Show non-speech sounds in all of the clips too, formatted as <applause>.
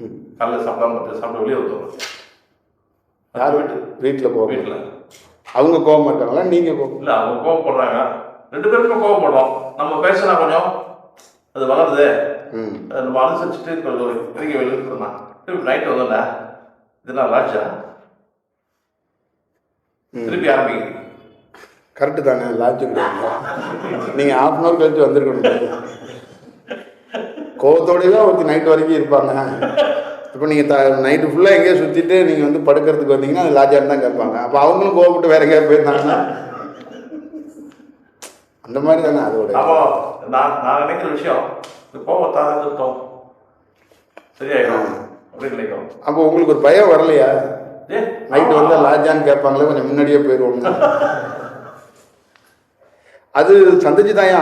ம். காலைல சாப்பிடாம மத்திய சாப்பிட்டு வெளியே வந்துடுறோம் யார்? வீட்டு வீட்டில் போக வீட்டில் அவங்க கோவம் இருக்காங்களா நீங்கள் கோவம்? இல்லை அவங்க கோவப்படுறாங்க ரெண்டு பேருக்கும் கோவப்படுறோம் நம்ம பேசினா கொஞ்சம் அது வளருது. நம்ம அனுசரிச்சுட்டு கொஞ்சம் இறங்கி வெளியிருக்கோம்னா திருப்பி நைட்டு வந்தோன்னே இதெல்லாம் லாட்ஜா திருப்பி ஆரம்பிக்குது கரெக்டு தானே லாஜிக் நீங்கள் ஹாஃப் அன் ஹவர் கழிச்சு வந்திருக்கணும். கோவத்தோடய தான் ஒருத்தி நைட் வரைக்கும் இருப்பாங்க. இப்போ நீங்கள் த நைட்டு ஃபுல்லாக எங்கேயோ சுற்றிட்டு நீங்கள் வந்து படுக்கிறதுக்கு வந்தீங்கன்னா அது லாஜான்னு தான் கேட்பாங்க. அப்போ அவங்களும் கோவப்பட்டு வேற எங்கேயாவது போயிருந்தாங்கன்னா அந்த மாதிரி தானே அதோட அப்போ நான் நான் நினைக்கிற விஷயம் இந்த சரியாயிடும் அப்போ உங்களுக்கு ஒரு பயம் வரலையா? நைட்டு வந்து லாஜான்னு கேட்பாங்களே கொஞ்சம் முன்னாடியே போயிடுவோம் <laughs> அது சந்திச்சு தான் ஐயா,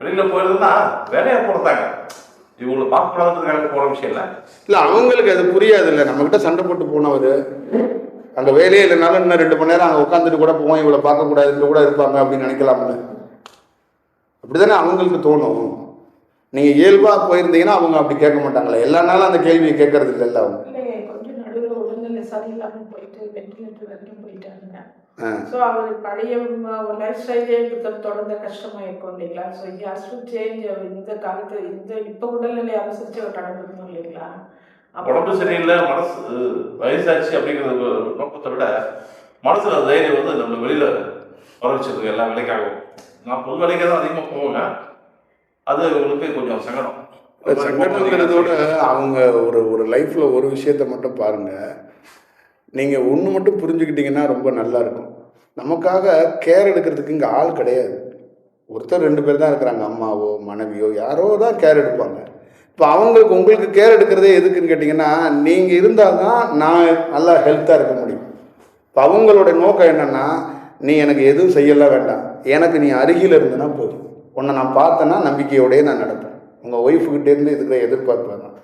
வெளியில போயிருந்தா வேலையை போடுறாங்க. இவங்களை பார்க்கக்கூடாதுன்றதுக்காக போற விஷயம் இல்லை. இல்லை அவங்களுக்கு அது புரியாது இல்லை நம்மக்கிட்ட சண்டை போட்டு போனவர் அங்கே வேலையே இல்லைனாலும் இன்னும் ரெண்டு மணி நேரம் அங்கே உட்காந்துட்டு கூட போவோம் இவளை பார்க்கக்கூடாதுன்னு கூட இருப்பாங்க அப்படின்னு நினைக்கலாம்ல அப்படிதானே அவங்களுக்கு தோணும். நீங்கள் இயல்பாக போயிருந்தீங்கன்னா அவங்க அப்படி கேட்க மாட்டாங்களே. எல்லா நாளும் அந்த கேள்வியை கேட்கறது இல்லைல்ல அவங்க? இல்லைங்க கொஞ்சம் நடுவில் உடல்நிலை சரியில்லாமல் போயிட்டு வெண்டிலேட்டர் வரைக்கும் போயிட்டாங்க. ஸோ அவர் பழைய லைஃப் ஸ்டைலே தொடர்ந்த கஷ்டமா இருக்கும் இல்லைங்களா? ஸோ ஹாஸ் டு சேஞ்ச் இந்த காலத்து இந்த இப்போ உடல்நிலை அனுசரித்து அவர் நடந்துக்கணும் இல்லைங்களா? உடம்பு சரியில்லை மனசு வயசாச்சு அப்படிங்கிறது நோக்கத்தை விட மனசுல தைரியம் வந்து நம்ம வெளியில வர வச்சிருக்கு எல்லா வேலைக்காகவும். நான் பொது வேலைக்கு தான் அதிகமாக போவேங்க. அது உங்களுக்கு கொஞ்சம் சங்கடம். சங்கடங்கிறதோட அவங்க ஒரு ஒரு லைஃப்பில் ஒரு விஷயத்த மட்டும் பாருங்க. நீங்கள் ஒன்று மட்டும் புரிஞ்சுக்கிட்டீங்கன்னா ரொம்ப நல்லா இருக்கும். நமக்காக கேர் எடுக்கிறதுக்கு இங்கே ஆள் கிடையாது. ஒருத்தர் ரெண்டு பேர் தான் இருக்கிறாங்க அம்மாவோ மனைவியோ யாரோ தான் கேர் எடுப்பாங்க. இப்போ அவங்களுக்கு உங்களுக்கு கேர் எடுக்கிறதே எதுக்குன்னு கேட்டிங்கன்னா நீங்கள் இருந்தால் தான் நான் நல்லா ஹெல்த்தாக இருக்க முடியும். இப்போ அவங்களோட நோக்கம் என்னென்னா நீ எனக்கு எதுவும் செய்யலாம் வேண்டாம். எனக்கு நீ அருகில் இருந்தனா போதும். உன்னை நான் பார்த்தேன்னா நம்பிக்கையோடயே நான் நடப்பேன். உங்கள் ஒய்ஃபுக்கிட்டேருந்து இருக்கிற எதிர்பார்ப்பு வேணாம்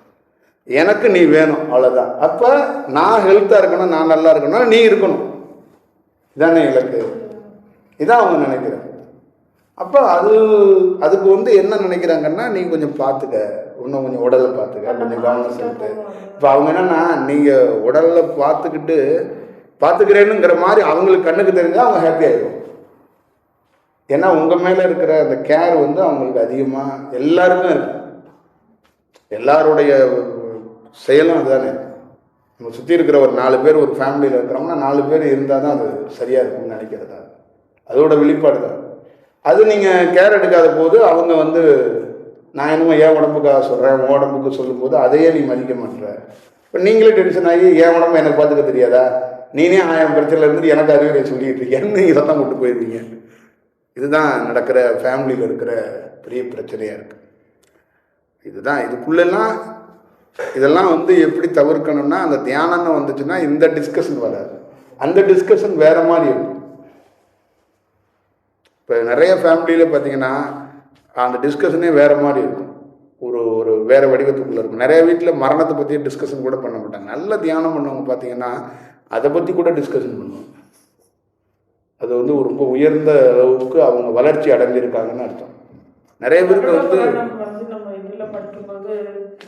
எனக்கு நீ வேணும் அவ்வளோதான் அப்போ நான் ஹெல்த்தாக இருக்கணும் நான் நல்லா இருக்கணும் நீ இருக்கணும். இதானே இலக்கு. இதான் அவங்க நினைக்கிறாங்க அப்போ அது அதுக்கு வந்து என்ன நினைக்கிறாங்கன்னா நீ கொஞ்சம் பார்த்துக்க இன்னும் கொஞ்சம் உடலை பார்த்துக்க கொஞ்சம் கவனம் செலுத்து. இப்போ அவங்க என்னன்னா நீங்கள் உடலில் பார்த்துக்கிட்டு பார்த்துக்கிறேனுங்கிற மாதிரி அவங்களுக்கு கண்ணுக்கு தெரிஞ்சால் அவங்க ஹாப்பி ஆயிடும் ஏன்னா உங்கள் மேலே இருக்கிற அந்த கேர் வந்து அவங்களுக்கு அதிகமாக எல்லாருக்கும் இருக்கு எல்லாருடைய செயலும் அதுதானே நம்ம சுற்றி இருக்கிற ஒரு நாலு பேர் ஒரு ஃபேமிலியில் இருக்கிறோம்னா நாலு பேர் இருந்தால் தான் அது சரியாக இருக்கும்னு நினைக்கிறதா? அதோட வெளிப்பாடு தான். அது நீங்கள் கேர் எடுக்காத போது அவங்க வந்து நான் என்னமோ என் உடம்புக்காக சொல்கிறேன் உன் உடம்புக்கு சொல்லும்போது அதையே நீ மதிக்க மாட்டுற. இப்போ நீங்களே டென்ஷன் ஆகி என் உடம்பு எனக்கு பார்த்துக்க தெரியாதா? நீனே ஆயிரம் பிரச்சனையில் இருந்து எனக்கு அறிவுரை சொல்லிட்டு இருக்கேன்னு நீங்கள் சத்தம் கொண்டு போயிருவீங்க? இதுதான் நடக்கிற ஃபேமிலியில் இருக்கிற பெரிய பிரச்சனையாக இருக்குது இதுதான் இதுக்குள்ளெல்லாம் இதெல்லாம் வந்து எப்படி தவிர்க்கணும்னா அந்த தியானம்னு வந்துச்சுன்னா இந்த டிஸ்கஷன் வராது. அந்த டிஸ்கஷன் வேற மாதிரி இருக்கும் இப்போ நிறைய ஃபேமிலியில் பார்த்தீங்கன்னா அந்த டிஸ்கஷனே வேற மாதிரி இருக்கும். ஒரு ஒரு வேற வடிவத்துக்குள்ள இருக்கும். நிறைய வீட்டில் மரணத்தை பற்றி டிஸ்கஷன் கூட பண்ண மாட்டாங்க. நல்ல தியானம் பண்ணவங்க பார்த்தீங்கன்னா அதை பற்றி கூட டிஸ்கஷன் பண்ணுவாங்க. அது வந்து ரொம்ப உயர்ந்த அளவுக்கு அவங்க வளர்ச்சி அடைஞ்சிருக்காங்கன்னு அர்த்தம். நிறைய பேருக்கு வந்து நம்ம வந்து நம்ம இதுல படிக்கும்போது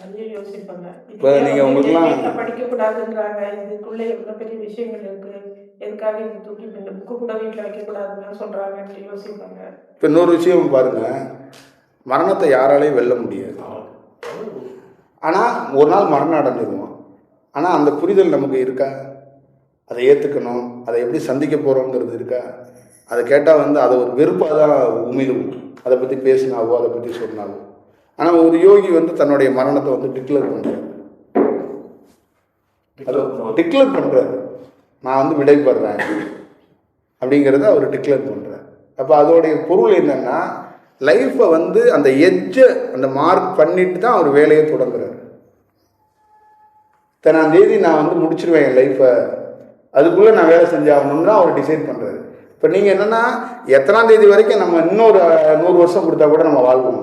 நிறைய யோசிப்பாங்க இப்ப நீங்க உங்களுக்குலாம் படிக்க கூடாதுன்றாங்க இதுக்குள்ள எவ்வளவு பெரிய விஷயங்கள் இருக்கு. எதுக்காக இது தூக்கி இந்த புக்கு கூட வீட்டுல வைக்க கூடாதுன்னு சொல்றாங்கன்னு யோசிப்பாங்க. இப்போ இன்னொரு விஷயம் பாருங்க. மரணத்தை யாராலையும் வெல்ல முடியாது. ஆனால் ஒரு நாள் மரணம் அடைஞ்சிருவோம். ஆனால் அந்த புரிதல் நமக்கு இருக்கா? அதை ஏற்றுக்கணும் அதை எப்படி சந்திக்க போகிறோங்கிறது இருக்கா? அதை கேட்டால் வந்து அதை ஒரு வெறுப்பாக தான் உமிழும். அதை பற்றி பேசினாவோ அதை பற்றி சொன்னாவோ. ஆனால் ஒரு யோகி வந்து தன்னுடைய மரணத்தை வந்து டிக்ளேர் பண்ணுறாரு டிக்ளேர் பண்ணுறாரு நான் வந்து விடைபடுறேன் அப்படிங்கிறத அவர் டிக்ளேர் பண்ணுறார் அப்போ அதோடைய பொருள் என்னன்னா லைஃப்பை வந்து அந்த எஜ்ஜை அந்த மார்க் பண்ணிட்டு தான் அவர் வேலையை தொடங்குறாரு. இத்தனாம் தேதி நான் வந்து முடிச்சிருவேன் என் லைஃப்பை அதுக்குள்ளே நான் வேலை செஞ்சாகணும்னு தான் அவர் டிசைட் பண்ணுறாரு இப்போ நீங்கள் என்னென்னா எத்தனாம் தேதி வரைக்கும் நம்ம இன்னொரு நூறு வருஷம் கொடுத்தா கூட நம்ம வாழ்வோம்.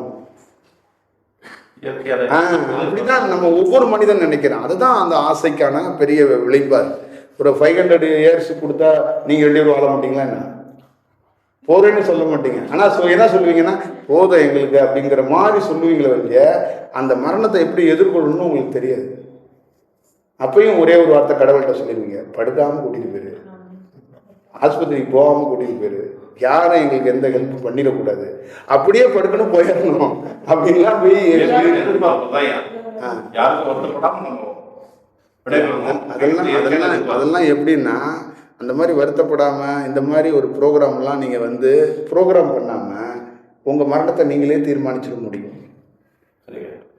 அப்படிதான் நம்ம ஒவ்வொரு மனிதன் நினைக்கிறான். அதுதான் அந்த ஆசைக்கான பெரிய விளைவார் ஒரு ஃபைவ் ஹண்ட்ரட் இயர்ஸ் கொடுத்தா நீங்கள் ரெண்டு வாழ மாட்டீங்களா என்ன? போறேன்னு சொல்ல மாட்டீங்க. ஆனா சொ- என்ன சொல்லுவீங்கன்னா போதும் எங்களுக்கு அப்படிங்கிற மாதிரி சொல்லுவீங்களே வழிய அந்த மரணத்தை எப்படி எதிர்கொள்ளணும்னு உங்களுக்கு தெரியாது. அப்பயும் ஒரே ஒரு வார்த்தை கடவுள்கிட்ட சொல்லிடுவீங்க படுக்காம கூட்டிட்டு போயிரு. ஆஸ்பத்திரிக்கு போகாம கூட்டிட்டு போயிரு. யாரும் எங்களுக்கு எந்த ஹெல்ப் பண்ணிடக்கூடாது. அப்படியே படுக்கணும் போயிடணும். அப்படின்லாம் போய் அதெல்லாம் அதெல்லாம் அதெல்லாம் எப்படின்னா அந்த மாதிரி வருத்தப்படாமல் இந்த மாதிரி ஒரு ப்ரோக்ராம்லாம் நீங்கள் வந்து ப்ரோக்ராம் பண்ணாமல் உங்கள் மரணத்தை நீங்களே தீர்மானிச்சிட முடியும்.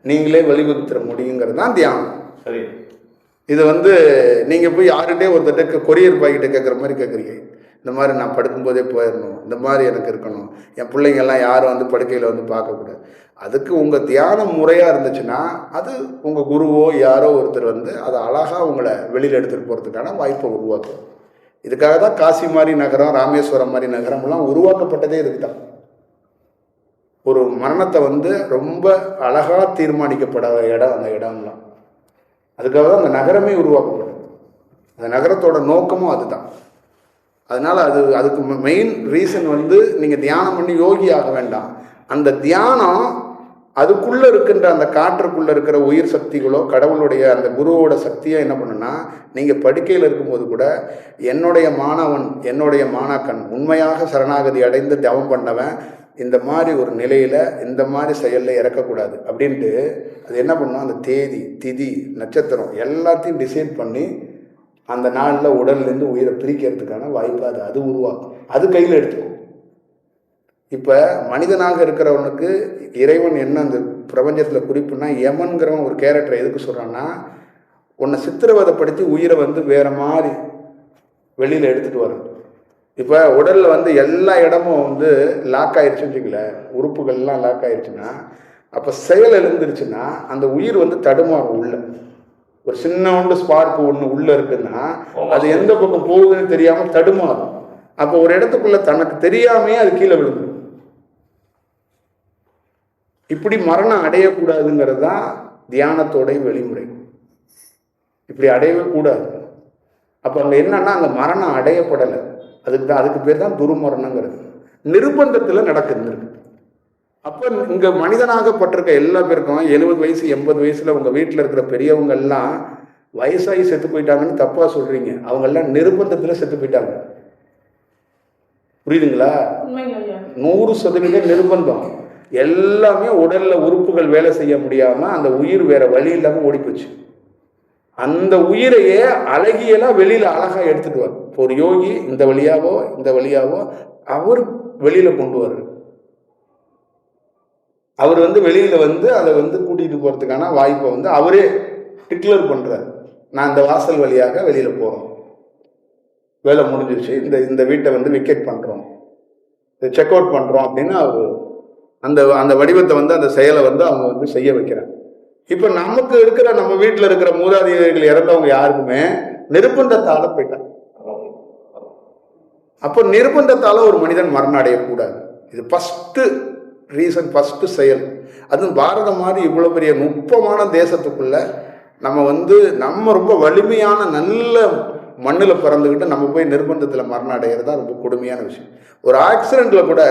நீங்களே வழிவகுத்துற முடியுங்கிறது தான் தியானம். சரி. இது வந்து நீங்கள் போய் யாருகிட்டே ஒருத்தட்ட கொரியர் பாய்கிட்ட கேட்குற மாதிரி கேட்குறீங்க இந்த மாதிரி நான் படுக்கும்போதே போயிடணும். இந்த மாதிரி எனக்கு இருக்கணும். என் பிள்ளைங்கெல்லாம் யாரும் வந்து படுக்கையில் வந்து பார்க்கக்கூடாது. அதுக்கு உங்கள் தியானம் முறையாக இருந்துச்சுன்னா அது உங்கள் குருவோ யாரோ ஒருத்தர் வந்து அதை அழகாக உங்களை வெளியில் எடுத்துகிட்டு போகிறதுக்கான வாய்ப்பை உருவாக்கும். இதுக்காக தான் காசி மாதிரி நகரம் ராமேஸ்வரம் மாதிரி நகரம்லாம் உருவாக்கப்பட்டதே இதுக்கு தான் ஒரு மரணத்தை வந்து ரொம்ப அழகாக தீர்மானிக்கப்படாத இடம் அந்த இடம்லாம். அதுக்காக தான் அந்த நகரமே உருவாக்கப்படும் அந்த நகரத்தோட நோக்கமும் அதுதான். அதனால் அது அதுக்கு மெயின் ரீசன் வந்து நீங்கள் தியானம் பண்ணி யோகி ஆக வேண்டாம். அந்த தியானம் அதுக்குள்ளே இருக்கின்ற அந்த காற்றுக்குள்ளே இருக்கிற உயிர் சக்திகளோ கடவுளுடைய அந்த குருவோட சக்தியோ என்ன பண்ணுன்னா நீங்கள் படுக்கையில் இருக்கும்போது கூட என்னுடைய மாணவன் என்னுடைய மாணாக்கன் உண்மையாக சரணாகதி அடைந்து தவம் பண்ணவன் இந்த மாதிரி ஒரு நிலையில் இந்த மாதிரி செயலில் இறக்கக்கூடாது. அப்படின்ட்டு அது என்ன பண்ணும்? அந்த தேதி திதி நட்சத்திரம் எல்லாத்தையும் டிசைட் பண்ணி அந்த நாளில் உடல்லேருந்து உயிரை பிரிக்கிறதுக்கான வாய்ப்பு அது அது உருவாக்கும். அது கையில் எடுத்துக்கும் இப்போ மனிதனாக இருக்கிறவனுக்கு இறைவன் என்ன அந்த பிரபஞ்சத்தில் குறிப்புனா யமன்கிறவன் ஒரு கேரக்டரை எதுக்கு சொல்கிறான்னா உன்னை சித்திரவதைப்படுத்தி உயிரை வந்து வேறு மாதிரி வெளியில் எடுத்துகிட்டு வரும் இப்போ உடலில் வந்து எல்லா இடமும் வந்து லாக் ஆயிடுச்சுன்னு வச்சுக்கங்களேன் உறுப்புகள்லாம் லாக் ஆயிடுச்சுன்னா அப்போ செயல் எழுந்துருச்சுன்னா அந்த உயிர் வந்து தடுமாறும் உள்ள. ஒரு சின்னோண்டு ஸ்பார்க் ஒன்று உள்ள இருக்குன்னா அது எந்த பக்கம் போகுதுன்னு தெரியாம தடுமாறும். அப்போ ஒரு இடத்துக்குள்ள தனக்கு தெரியாமையே அது கீழே விழுந்துடும் இப்படி மரணம் அடையக்கூடாதுங்கிறது தான் தியானத்தோட வெளிமுறை இப்படி அடையவே கூடாது அப்போ அங்கே என்னன்னா அந்த மரணம் அடையப்படலை. அதுக்கு தான் அதுக்கு பேர் தான் துருமரணங்கிறது. நிர்பந்தத்தில் நடக்குது அப்போ இங்கே மனிதனாகப்பட்டிருக்க எல்லா பேருக்கும் எழுபது வயசு எண்பது வயசுல உங்க வீட்டில் இருக்கிற பெரியவங்க எல்லாம் வயசாகி செத்து போயிட்டாங்கன்னு தப்பா சொல்றீங்க. அவங்க எல்லாம் நிர்பந்தத்தில் செத்து போயிட்டாங்க. புரியுதுங்களா? நூறு சதவீதம் நிர்பந்தம். எல்லாமே உடல்ல உறுப்புகள் வேலை செய்ய முடியாம அந்த உயிர் வேற வழி இல்லாம ஓடி போச்சு அந்த உயிரையே அழகியலா வெளியில அழகா எடுத்துட்டு வர இப்போ ஒரு யோகி இந்த வழியாவோ இந்த வழியாவோ அவர் வெளியில கொண்டு வர்றாரு. அவர் வந்து வெளியில் வந்து அதை வந்து கூட்டிகிட்டு போகிறதுக்கான வாய்ப்பை வந்து அவரே டிக்ளேர் பண்றாரு. நான் இந்த வாசல் வழியாக வெளியில் போகிறோம் வேலை முடிஞ்சிருச்சு. இந்த இந்த வீட்டை வந்து விக்கெட் பண்ணுறோம் இந்த செக் அவுட் பண்ணுறோம் அப்படின்னு அவர் அந்த அந்த வடிவத்தை வந்து அந்த செயலை வந்து அவங்க வந்து செய்ய வைக்கிறாங்க இப்போ நமக்கு இருக்கிற நம்ம வீட்டில் இருக்கிற மூதாதையர்கள் இறந்தவங்க யாருக்குமே நிர்பந்தத்தால் போயிட்டாங்க. அப்போ நிர்பந்தத்தால் ஒரு மனிதன் மரணம் அடையக்கூடாது. இது ஃபஸ்ட்டு ரீசன் ஃபஸ்ட்டு செயல். அதுவும் பாரதம் மாதிரி இவ்வளோ பெரிய நுட்பமான தேசத்துக்குள்ள நம்ம வந்து நம்ம ரொம்ப வலிமையான நல்ல மண்ணில் பிறந்துக்கிட்டு நம்ம போய் நிர்பந்தத்தில் மரணம் அடைகிறது தான் ரொம்ப கொடுமையான விஷயம். ஒரு ஆக்சிடெண்ட்டில் கூட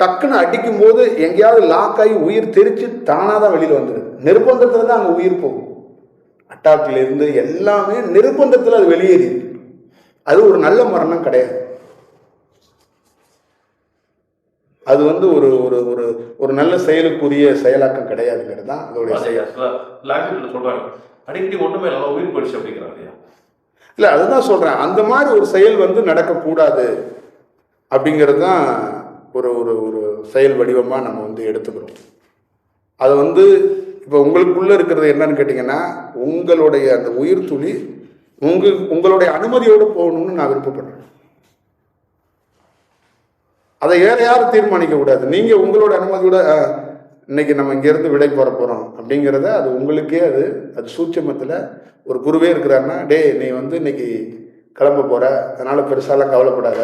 டக்குன்னு அடிக்கும்போது எங்கேயாவது லாக் ஆகி உயிர் தெரித்து தானாக தான் வெளியில் வந்துடுது நிர்பந்தத்தில் தான் அங்கே உயிர் போகும். அட்டாக்ல இருந்து எல்லாமே நிர்பந்தத்தில் அது வெளியேறிது அது ஒரு நல்ல மரணம் கிடையாது. அது வந்து ஒரு ஒரு ஒரு ஒரு நல்ல செயலுக்குரிய செயலாக்கம் கிடையாதுங்கிறது தான் அதோடைய ஐயா சில லாங்குவேஜ்ல சொல்றாங்க. அடிக்கடி ஒண்ணுமே இல்லை உயிர் போயிடுச்சு அப்படிங்கிறாங்க இல்லை அதுதான் சொல்கிறேன் அந்த மாதிரி ஒரு செயல் வந்து நடக்கக்கூடாது அப்படிங்கிறது தான் ஒரு ஒரு ஒரு செயல் வடிவமாக நம்ம வந்து எடுத்துக்கிறோம். அது வந்து இப்போ உங்களுக்குள்ளே இருக்கிறது என்னன்னு கேட்டிங்கன்னா உங்களுடைய அந்த உயிர் துளி உங்க உங்களுடைய அனுமதியோடு போகணும்னு நான் விருப்பப்படுறேன். அதை வேற யாரும் தீர்மானிக்க கூடாது நீங்கள் உங்களோட அனுமதியோட "ஆ, இன்னைக்கு நம்ம இங்கேருந்து விடை போற போகிறோம் அப்படிங்கிறத அது உங்களுக்கே அது அது சூட்சமத்தில் ஒரு குருவே இருக்கிறாருன்னா டேய் நீ வந்து இன்னைக்கு கிளம்ப போற அதனால பெருசாலாம் கவலைப்படாத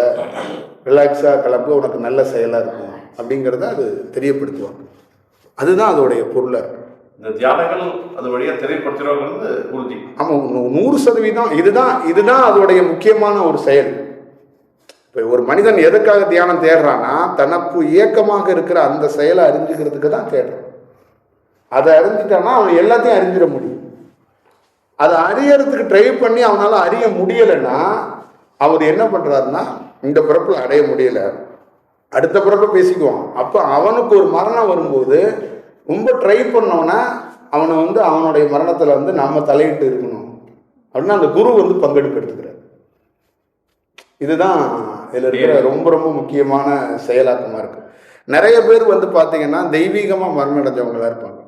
ரிலாக்ஸாக கிளம்பு உனக்கு நல்ல செயலாக இருக்கும் அப்படிங்கிறத அது தெரியப்படுத்துவாங்க. அதுதான் அதோடைய பொருளாக இருக்கும் இந்த தியானங்கள் அது வழியா தெரியப்படுத்துறவங்கிறது உறுதி ஆமாம் நூறு சதவீதம் இதுதான் இதுதான் அதோடைய முக்கியமான ஒரு செயல். இப்போ ஒரு மனிதன் எதுக்காக தியானம் தேடுறான்னா தனக்கு இயக்கமாக இருக்கிற அந்த செயலை அறிஞ்சுக்கிறதுக்கு தான் தேடுறான். அதை அறிஞ்சிட்டான்னா அவன் எல்லாத்தையும் அறிஞ்சிட முடியும். அதை அறியறதுக்கு ட்ரை பண்ணி அவனால் அறிய முடியலைன்னா அவர் என்ன பண்ணுறாருன்னா இந்த பிறப்பில் அடைய முடியலை. அடுத்த பிறப்பில் பேசிக்குவான். அப்போ அவனுக்கு ஒரு மரணம் வரும்போது ரொம்ப ட்ரை பண்ணோன்னா அவனை வந்து அவனுடைய மரணத்தில் வந்து நம்ம தலையிட்டு இருக்கணும். அப்படின்னா அந்த குரு வந்து பங்கெடுப்பு எடுத்துக்கிறார் இதுதான் இதில் இருக்கிற ரொம்ப ரொம்ப முக்கியமான செயலாக்கமாக இருக்கு. நிறைய பேர் வந்து பார்த்தீங்கன்னா தெய்வீகமாக மரணம் அடைஞ்சவங்களா இருப்பாங்க.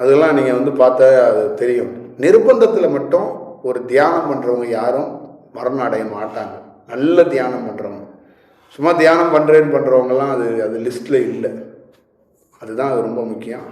அதெல்லாம் நீங்கள் வந்து பார்த்தா அது தெரியும். நிர்பந்தத்தில் மட்டும் ஒரு தியானம் பண்ணுறவங்க யாரும் மரணம் அடைய மாட்டாங்க. நல்ல தியானம் பண்ணுறவங்க சும்மா தியானம் பண்ணுறேன்னு பண்ணுறவங்கலாம் அது அது லிஸ்ட்டில் இல்லை. அதுதான் அது ரொம்ப முக்கியம்.